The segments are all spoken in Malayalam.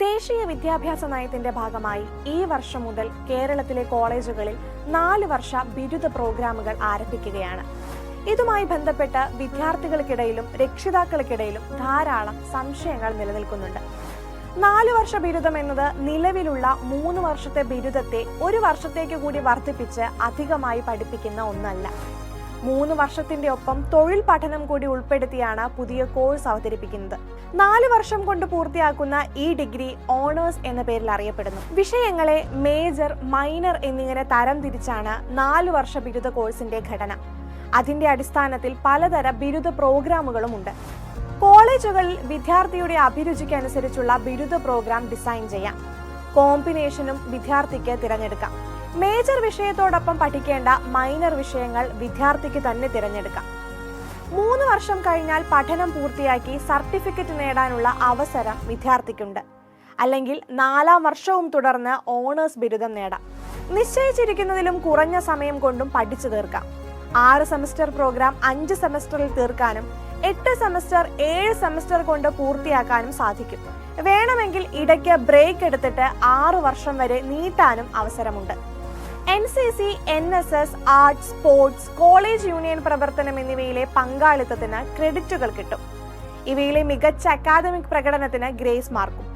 ദേശീയ വിദ്യാഭ്യാസ നയത്തിന്റെ ഭാഗമായി ഈ വർഷം മുതൽ കേരളത്തിലെ കോളേജുകളിൽ നാല് വർഷ ബിരുദ പ്രോഗ്രാമുകൾ ആരംഭിക്കുകയാണ്. ഇതുമായി ബന്ധപ്പെട്ട് വിദ്യാർത്ഥികൾക്കിടയിലും രക്ഷിതാക്കൾക്കിടയിലും ധാരാളം സംശയങ്ങൾ നിലനിൽക്കുന്നുണ്ട്. നാല് വർഷ ബിരുദം എന്നത് നിലവിലുള്ള മൂന്ന് വർഷത്തെ ബിരുദത്തെ ഒരു വർഷത്തേക്ക് കൂടി വർദ്ധിപ്പിച്ച് അധികമായി പഠിപ്പിക്കുന്ന ഒന്നല്ല. മൂന്ന് വർഷത്തിന്റെ ഒപ്പം തൊഴിൽ പഠനം കൂടി ഉൾപ്പെടുത്തിയാണ് പുതിയ കോഴ്സ് അവതരിപ്പിക്കുന്നത്. നാല് വർഷം കൊണ്ട് പൂർത്തിയാക്കുന്ന ഈ ഡിഗ്രി ഓണേഴ്സ് എന്ന പേരിൽ അറിയപ്പെടുന്നു. വിഷയങ്ങളെ മേജർ മൈനർ എന്നിങ്ങനെ തരം തിരിച്ചാണ് നാല് വർഷ ബിരുദ കോഴ്സിന്റെ ഘടന. അതിന്റെ അടിസ്ഥാനത്തിൽ പലതര ബിരുദ പ്രോഗ്രാമുകളും ഉണ്ട്. കോളേജുകളിൽ വിദ്യാർത്ഥിയുടെ അഭിരുചിക്കനുസരിച്ചുള്ള ബിരുദ പ്രോഗ്രാം ഡിസൈൻ ചെയ്യാം. കോമ്പിനേഷനും വിദ്യാർത്ഥിക്ക് തിരഞ്ഞെടുക്കാം. മേജർ വിഷയത്തോടൊപ്പം പഠിക്കേണ്ട മൈനർ വിഷയങ്ങൾ വിദ്യാർത്ഥിക്ക് തന്നെ തിരഞ്ഞെടുക്കാം. മൂന്ന് വർഷം കഴിഞ്ഞാൽ പഠനം പൂർത്തിയാക്കി സർട്ടിഫിക്കറ്റ് നേടാനുള്ള അവസരം വിദ്യാർത്ഥിക്കുണ്ട്. അല്ലെങ്കിൽ നാലാം വർഷവും തുടർന്ന് ഓണേഴ്സ് ബിരുദം നേടാം. നിശ്ചയിച്ചിരിക്കുന്നതിലും കുറഞ്ഞ സമയം കൊണ്ടും പഠിച്ചു തീർക്കാം. ആറ് സെമസ്റ്റർ പ്രോഗ്രാം അഞ്ച് സെമസ്റ്ററിൽ തീർക്കാനും എട്ട് സെമസ്റ്റർ ഏഴ് സെമസ്റ്റർ കൊണ്ട് പൂർത്തിയാക്കാനും സാധിക്കും. വേണമെങ്കിൽ ഇടയ്ക്ക് ബ്രേക്ക് എടുത്തിട്ട് ആറു വർഷം വരെ നീട്ടാനും അവസരമുണ്ട്. N C C N S S arts sports college union പ്രവർത്തനം എന്നിവയിലെ പങ്കാളിത്തത്തിന് ക്രെഡിറ്റുകൾ കിട്ടും. ഇവയിലെ മികച്ച അക്കാദമിക് പ്രകടനത്തിന് ഗ്രേസ് മാർക്കും.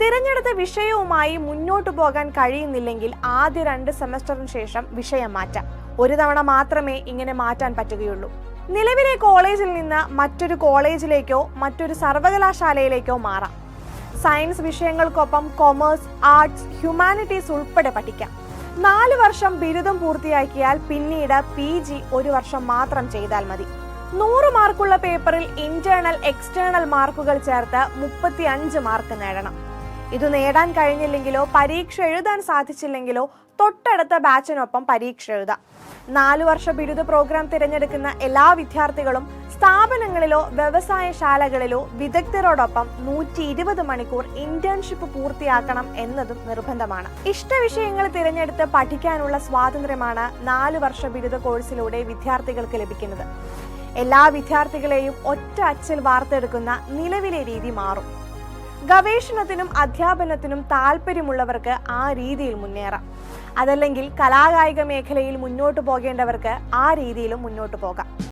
തിരഞ്ഞെടുത്ത വിഷയവുമായി മുന്നോട്ടു പോകാൻ കഴിയുന്നില്ലെങ്കിൽ ആദ്യ രണ്ട് സെമസ്റ്ററിന് ശേഷം വിഷയം മാറ്റാം. ഒരു തവണ മാത്രമേ ഇങ്ങനെ മാറ്റാൻ പറ്റുകയുള്ളൂ. നിലവിലെ കോളേജിൽ നിന്ന് മറ്റൊരു കോളേജിലേക്കോ മറ്റൊരു സർവകലാശാലയിലേക്കോ മാറാം. സയൻസ് വിഷയങ്ങൾക്കൊപ്പം കൊമേഴ്സ് ആർട്സ് ഹ്യൂമാനിറ്റീസ് ഉൾപ്പെടെ പഠിക്കാം. നാല് വർഷം ബിരുദം പൂർത്തിയാക്കിയാൽ പിന്നീട് പി ജി ഒരു വർഷം മാത്രം ചെയ്താൽ മതി. നൂറ് മാർക്കുള്ള പേപ്പറിൽ ഇന്റേണൽ എക്സ്റ്റേണൽ മാർക്കുകൾ ചേർത്ത് മുപ്പത്തി മാർക്ക് നേടണം. ഇത് നേടാൻ കഴിഞ്ഞില്ലെങ്കിലോ പരീക്ഷ എഴുതാൻ സാധിച്ചില്ലെങ്കിലോ തൊട്ടടുത്ത ബാച്ചിനൊപ്പം പരീക്ഷ എഴുതാം. നാലു വർഷ ബിരുദ പ്രോഗ്രാം തിരഞ്ഞെടുക്കുന്ന എല്ലാ വിദ്യാർത്ഥികളും സ്ഥാപനങ്ങളിലോ വ്യവസായശാലകളിലോ വിദഗ്ധരോടൊപ്പം നൂറ്റി ഇരുപത് മണിക്കൂർ ഇന്റേൺഷിപ്പ് പൂർത്തിയാക്കണം എന്നതും നിർബന്ധമാണ്. ഇഷ്ടവിഷയങ്ങൾ തിരഞ്ഞെടുത്ത് പഠിക്കാനുള്ള സ്വാതന്ത്ര്യമാണ് നാലു വർഷ ബിരുദ കോഴ്സിലൂടെ വിദ്യാർത്ഥികൾക്ക് ലഭിക്കുന്നത്. എല്ലാ വിദ്യാർത്ഥികളെയും ഒറ്റ അച്ചിൽ വാർത്തെടുക്കുന്ന നിലവിലെ രീതി മാറും. ഗവേഷണത്തിനും അധ്യാപനത്തിനും താല്പര്യമുള്ളവർക്ക് ആ രീതിയിൽ മുന്നേറാം. അതല്ലെങ്കിൽ കലാകായിക മേഖലയിൽ മുന്നോട്ട് പോകേണ്ടവർക്ക് ആ രീതിയിലും മുന്നോട്ട് പോകാം.